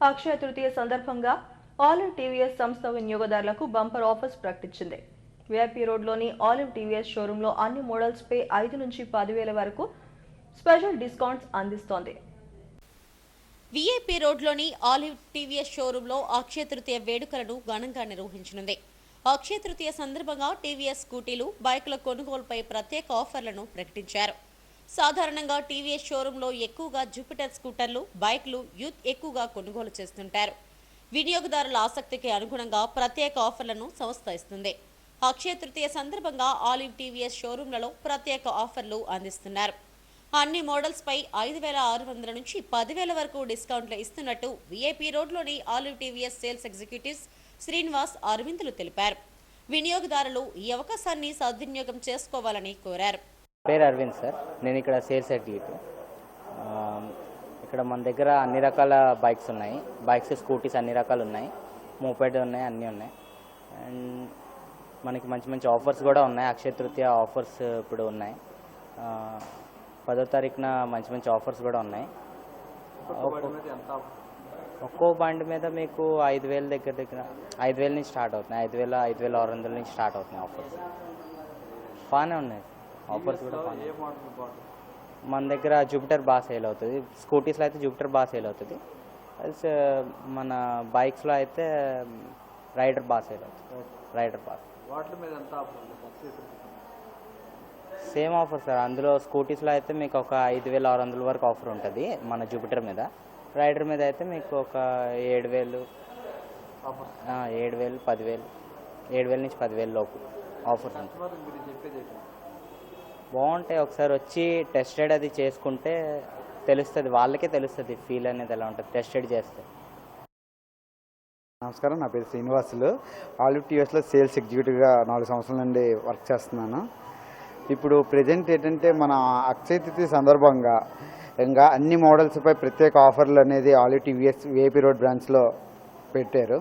అక్షయ తృతీయ సందర్భంగా olive TVS సంస్థ వినియోగదారులకు బంపర్ ఆఫర్స్ ప్రకటించింది. విఐపీ రోడ్లోని ఆలివ్ టీవీఎస్ షోరూంలో అన్ని మోడల్స్పై ఐదు నుంచి పదివేల వరకు స్పెషల్ డిస్కౌంట్స్ అందిస్తోంది. విఐపీ రోడ్లోని ఆలివ్ టీవీఎస్ షోరూంలో అక్షయ తృతీయ వేడుకలను ఘనంగా నిర్వహించనుంది. అక్షయ తృతీయ సందర్భంగా టీవీఎస్ స్కూటీలు బైకుల కొనుగోలుపై ప్రత్యేక ఆఫర్లను ప్రకటించారు. సాధారణంగా టీవీఎస్ షోరూంలో ఎక్కువగా జూపిటర్ స్కూటర్లు బైక్లు యూత్ ఎక్కువగా కొనుగోలు చేస్తుంటారు. వినియోగదారుల ఆసక్తికి అనుగుణంగా ప్రత్యేక ఆఫర్లను సంస్థ ఇస్తుంది. అక్షయ తృతీయ సందర్భంగా ఆలివ్ టీవీఎస్ షోరూంలలో ప్రత్యేక ఆఫర్లు అందిస్తున్నారు. అన్ని మోడల్స్పై ఐదు వేల ఆరు వందల నుంచి పదివేల వరకు డిస్కౌంట్లు ఇస్తున్నట్టు విఐపీ రోడ్లోని Olive TVS sales executives Srinivas అరవిందులు తెలిపారు. వినియోగదారులు ఈ అవకాశాన్ని సద్వినియోగం చేసుకోవాలని కోరారు. పేరు అరవింద్ సార్. నేను ఇక్కడ సేల్స్ ఆ, ఇక్కడ మన దగ్గర అన్ని రకాల బైక్స్ ఉన్నాయి. బైక్స్ స్కూటీస్ అన్ని రకాలు ఉన్నాయి. మోపెడ్ ఉన్నాయి అన్నీ ఉన్నాయి. అండ్ మనకి మంచి మంచి ఆఫర్స్ కూడా ఉన్నాయి. అక్షయ తృతీయ ఆఫర్స్ ఇప్పుడు ఉన్నాయి. పదో తారీఖున మంచి మంచి ఆఫర్స్ కూడా ఉన్నాయి. ఒక్కో బండి మీద మీకు ఐదు వేల దగ్గర దగ్గర ఐదు వేల నుంచి స్టార్ట్ అవుతున్నాయి. ఐదు వేల ఐదు వేల ఆరు వందల నుంచి స్టార్ట్ అవుతున్నాయి ఆఫర్స్. బాగానే ఉన్నాయి. ఆఫర్స్ కూడా మన దగ్గర జూపిటర్ బాగా సేల్ అవుతుంది. స్కూటీస్లో అయితే జూపిటర్ బాగా సేల్ అవుతుంది. అల్స్ మన బైక్స్లో అయితే రైడర్ బాగా సేల్ అవుతుంది. రైడర్ బాగా. వాటి మీద ఎంత ఆఫర్ ఉంది? Akshaya Tritiya same offer sir అందులో స్కూటీస్లో అయితే మీకు ఒక ఐదు వేల ఆరు వందల వరకు ఆఫర్ ఉంటుంది మన జూపిటర్ మీద. రైడర్ మీద అయితే మీకు ఒక ఏడు వేలు ఏడు వేలు పదివేలు ఏడు వేల నుంచి పదివేలు లోపు ఆఫర్స్ ఉంటాయి. బాగుంటాయి. ఒకసారి వచ్చి టెస్ట్ అది చేసుకుంటే తెలుస్తుంది. వాళ్ళకే తెలుస్తుంది ఫీల్ అనేది ఎలా ఉంటుంది టెస్ట్ చేస్తే. నమస్కారం. నా పేరు శ్రీనివాసులు. ఆలివ్ టీవీఎస్లో సేల్స్ ఎగ్జిక్యూటివ్గా నాలుగు సంవత్సరాల నుండి వర్క్ చేస్తున్నాను. ఇప్పుడు ప్రజెంట్ ఏంటంటే మన అక్షయ తిథి సందర్భంగా ఇంకా అన్ని మోడల్స్పై ప్రత్యేక ఆఫర్లు అనేది ఆలివ్ టీవీఎస్ ఏపీ రోడ్ బ్రాంచ్లో పెట్టారు.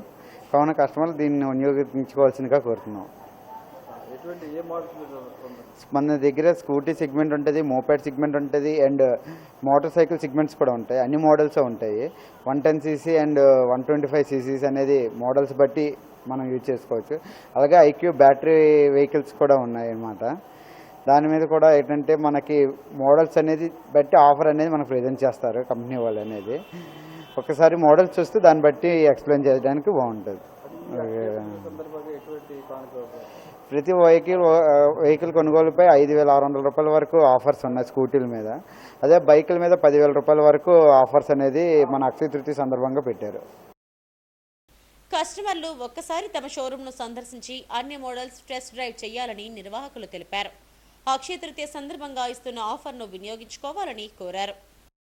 కావున కస్టమర్లు దీన్ని వినియోగించుకోవాల్సిందిగా కోరుతున్నాం ఎటువంటి ఏ మోడల్స్ మీద ఉంది మన దగ్గర స్కూటీ సెగ్మెంట్ ఉంటుంది మోపెడ్ సెగ్మెంట్ ఉంటుంది అండ్ మోటార్ సైకిల్ సెగ్మెంట్స్ కూడా ఉంటాయి. అన్ని మోడల్స్ ఉంటాయి. One ten CC and uh, one twenty five CCs అనేది మోడల్స్ బట్టి మనం యూజ్ చేసుకోవచ్చు. అలాగే ఐక్యూ బ్యాటరీ వెహికల్స్ కూడా ఉన్నాయి అన్నమాట. దాని మీద కూడా ఏంటంటే మనకి మోడల్స్ అనేది బట్టి ఆఫర్ అనేది మనకు ప్రజెంట్ చేస్తారు కంపెనీ వాళ్ళు అనేది. ఒకసారి మోడల్స్ చూస్తే దాన్ని బట్టి ఎక్స్ప్లెయిన్ చేయడానికి బాగుంటుంది. ప్రతి వెహికల్ వెహికల్ కొనుగోలుపై ఐదు వేల ఆరు వందల రూపాయల వరకు ఆఫర్స్ ఉన్నాయి స్కూటీల మీద. అదే బైకుల మీద పదివేల రూపాయల వరకు ఆఫర్స్ అనేది మన అక్షయ తృతీయ సందర్భంగా పెట్టారు. కస్టమర్లు ఒక్కసారి తమ షోరూంను సందర్శించి అన్ని మోడల్స్ టెస్ట్ డ్రైవ్ చేయాలని నిర్వాహకులు తెలిపారు. అక్షయ తృతీయ సందర్భంగా ఇస్తున్న ఆఫర్ను వినియోగించుకోవాలని కోరారు.